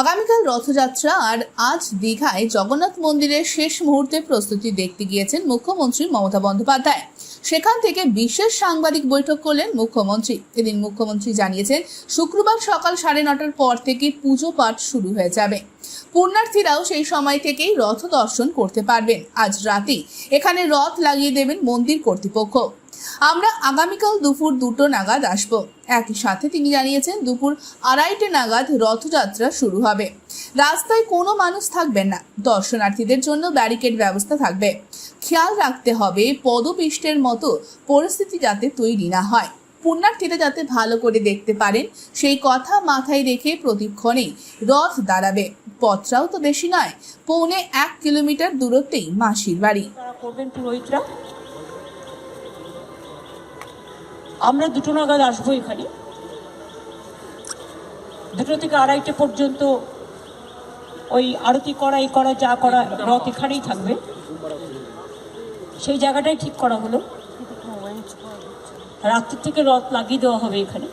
আগামীকাল রথযাত্রা আর আজ দীঘায় জগন্নাথ মন্দিরের শেষ মুহূর্তে প্রস্তুতি দেখতে গিয়েছেন মুখ্যমন্ত্রী মমতা বন্দ্যোপাধ্যায়। সেখান থেকে বিশেষ সাংবাদিক বৈঠক করলেন মুখ্যমন্ত্রী। এদিন মুখ্যমন্ত্রী জানিয়েছেন, শুক্রবার সকাল সাড়ে নটার পর থেকে পুজো পাঠ শুরু হয়ে যাবে। পুণ্যার্থীরাও সেই সময় থেকেই রথ দর্শন করতে পারবেন। আজ রাতেই এখানে রথ লাগিয়ে দেবেন মন্দির কর্তৃপক্ষ। আমরা আগামীকাল দুপুর দুটো নাগাদ আসব। একই সাথে তিনি জানিয়েছেন, দুপুর আড়াইটে নাগাদ রথযাত্রা শুরু হবে। রাস্তায় কোনো মানুষ থাকবেন না। দর্শনার্থীদের জন্য ব্যারিকেড ব্যবস্থা থাকবে। খেয়াল রাখতে হবে, পদপিষ্টের মতো পরিস্থিতি যাতে তৈরি না হয়। পুণ্যার্থীরা যাতে ভালো করে দেখতে পারেন, সেই কথা মাথায় রেখে প্রতিক্ষণেই রথ দাঁড়াবে। পথটাও তো বেশি নয়, পৌনে এক কিলোমিটার দূরত্বেই মাসির বাড়ি। করবেন পুরোহিতরা? আমরা দুটো নাগাদ আসব এখানে। দুটো থেকে আড়াইটে পর্যন্ত ওই আরতি করা এই করা, যা করা রথ এখানেই থাকবে। সেই জায়গাটাই ঠিক করা হলো। রাত্রি থেকে রথ লাগিয়ে দেওয়া হবে এখানে।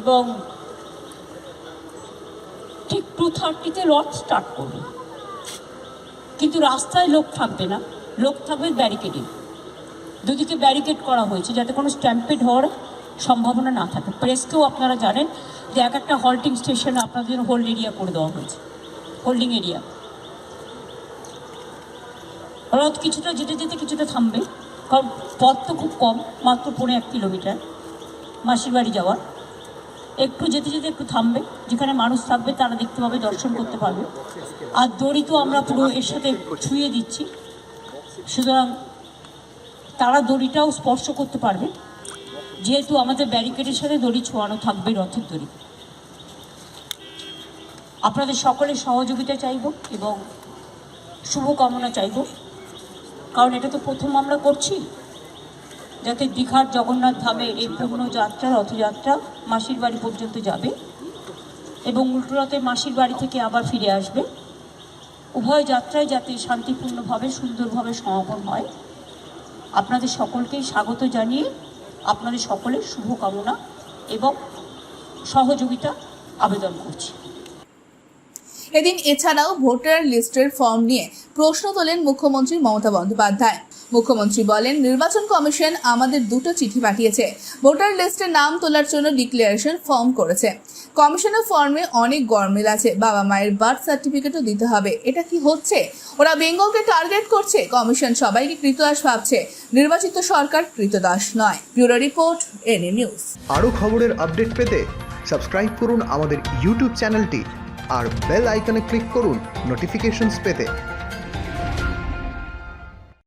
এবং ঠিক টু থার্টিতে রথ স্টার্ট করবে। কিন্তু রাস্তায় লোক থাকবে না। লোক থাকবে ব্যারিকেডে দুদিকে ব্যারিকেড করা হয়েছে, যাতে কোনো স্ট্যাম্পেড হওয়ার সম্ভাবনা না থাকে। প্রেসকেও আপনারা জানেন যে এক একটা হল্টিং স্টেশন আপনাদের জন্য হোল্ড এরিয়া করে দেওয়া হয়েছে। হোল্ডিং এরিয়া রথ কিছুটা যেতে যেতে কিছুটা থামবে, কারণ পথ তো খুব কম, মাত্র পৌনে এক কিলোমিটার মাসির বাড়ি যাওয়ার। একটু যেতে যেতে একটু থামবে, যেখানে মানুষ থাকবে তারা দেখতে পাবে, দর্শন করতে পারবে। আর দড়ি তো আমরা পুরো এর সাথে ছুঁয়ে দিচ্ছি। সুতরাং তারা দড়িটাও স্পর্শ করতে পারবে। যেহেতু আমাদের ব্যারিকেডের সাথে দড়ি ছোঁয়ানো থাকবে রথের দড়ি। আপনাদের সকলের সহযোগিতা চাইব এবং শুভকামনা চাইব। কারণ এটা তো প্রথম আমরা করছি। যাতে দীঘার জগন্নাথ ধামের এই পূর্ণ যাত্রা, রথযাত্রা মাসির বাড়ি পর্যন্ত যাবে এবং উল্টোরথে মাসির বাড়ি থেকে আবার ফিরে আসবে। উভয় যাত্রায় যাতে শান্তিপূর্ণভাবে, সুন্দরভাবে সমাপন হয়। আপনাদের সকলকেই স্বাগত জানিয়ে আপনাদের সকলের শুভকামনা এবং সহযোগিতা আবেদন করছি। এদিন এছাড়াও ভোটার লিস্টের ফর্ম নিয়ে প্রশ্ন তোলেন মুখ্যমন্ত্রী মমতা বন্দ্যোপাধ্যায়। মুখ্যমন্ত্রী বলেন, নির্বাচন কমিশন আমাদের দুটো চিঠি পাঠিয়েছে। ভোটার লিস্টে নাম তোলার জন্য ডিক্লারেশন ফর্ম করেছে। কমিশনের ফর্মে অনেক গরমিল আছে। বাবা মায়ের বার্থ সার্টিফিকেটও দিতে হবে। এটা কি হচ্ছে? ওরা বেঙ্গলকে টার্গেট করছে। কমিশন সবাইকে কৃতদাস ভাবছে। নির্বাচিত সরকার কৃতদাস নয়। Bureau report, NA news. আরও খবরের আপডেট পেতে সাবস্ক্রাইব করুন আমাদের ইউটিউব চ্যানেলটি আর বেল আইকনে ক্লিক করুন নোটিফিকেশনস পেতে।